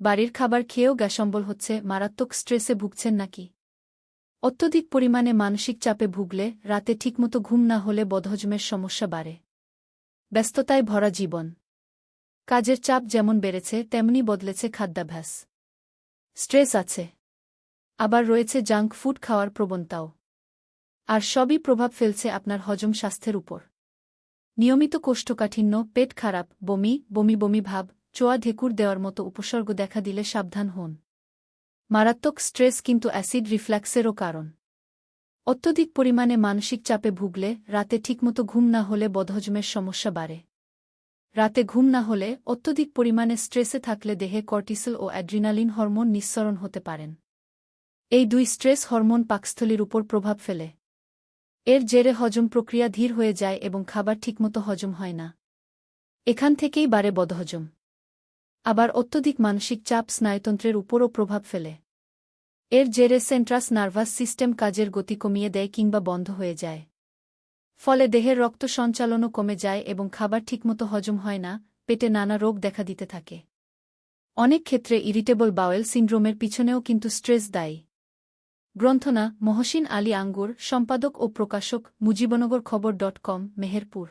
বাড়ির খাবার খেয়েও গ্যাসম্বল হচ্ছে, মারাত্মক স্ট্রেসে ভুগছেন নাকি? অত্যধিক পরিমাণে মানসিক চাপে ভুগলে, রাতে ঠিকমতো ঘুম না হলে বদহজমের সমস্যা বাড়ে। ব্যস্ততায় ভরা জীবন। কাজের চাপ যেমন বেড়েছে, তেমনি বদলেছে খাদ্যাভ্যাস। স্ট্রেস আছে। আবার রয়েছে জাঙ্ক ফুড খাওয়ার প্রবণতাও। আর সবই প্রভাব ফেলছে আপনার হজম স্বাস্থ্যের উপর। নিয়মিত কোষ্ঠকাঠিন্য, পেট খারাপ, বমি বমি বমি ভাব চোয়া ঢেকুর দেওয়ার মতো উপসর্গ দেখা দিলে সাবধান হন। মারাত্মক স্ট্রেস কিন্তু অ্যাসিড রিফ্ল্যাক্সেরও কারণ। অত্যধিক পরিমাণে মানসিক চাপে ভুগলে রাতে ঠিকমতো ঘুম না হলে বদহজমের সমস্যা বাড়ে। রাতে ঘুম না হলে অত্যধিক পরিমাণে স্ট্রেসে থাকলে দেহে কর্টিসল ও অ্যাড্রিনালিন হরমোন নিঃসরণ হতে পারেন। এই দুই স্ট্রেস হরমোন পাকস্থলীর উপর প্রভাব ফেলে। এর জেরে হজম প্রক্রিয়া ধীর হয়ে যায় এবং খাবার ঠিকমতো হজম হয় না। এখান থেকেই বাড়ে বদহজম। আবার অত্যধিক মানসিক চাপ স্নায়ুতন্ত্রের উপরও প্রভাব ফেলে। এর জেরে সেন্ট্রাস নার্ভাস সিস্টেম কাজের গতি কমিয়ে দেয় কিংবা বন্ধ হয়ে যায়। ফলে দেহের রক্ত সঞ্চালনও কমে যায় এবং খাবার ঠিকমতো হজম হয় না, পেটে নানা রোগ দেখা দিতে থাকে। অনেক ক্ষেত্রে ইরিটেবল বাওয়েল সিন্ড্রোমের পিছনেও কিন্তু স্ট্রেস দায়ী। গ্রন্থনা, মহসিন আলী আঙ্গুর, সম্পাদক ও প্রকাশক, মুজিবনগর খবর ডট কম, মেহেরপুর।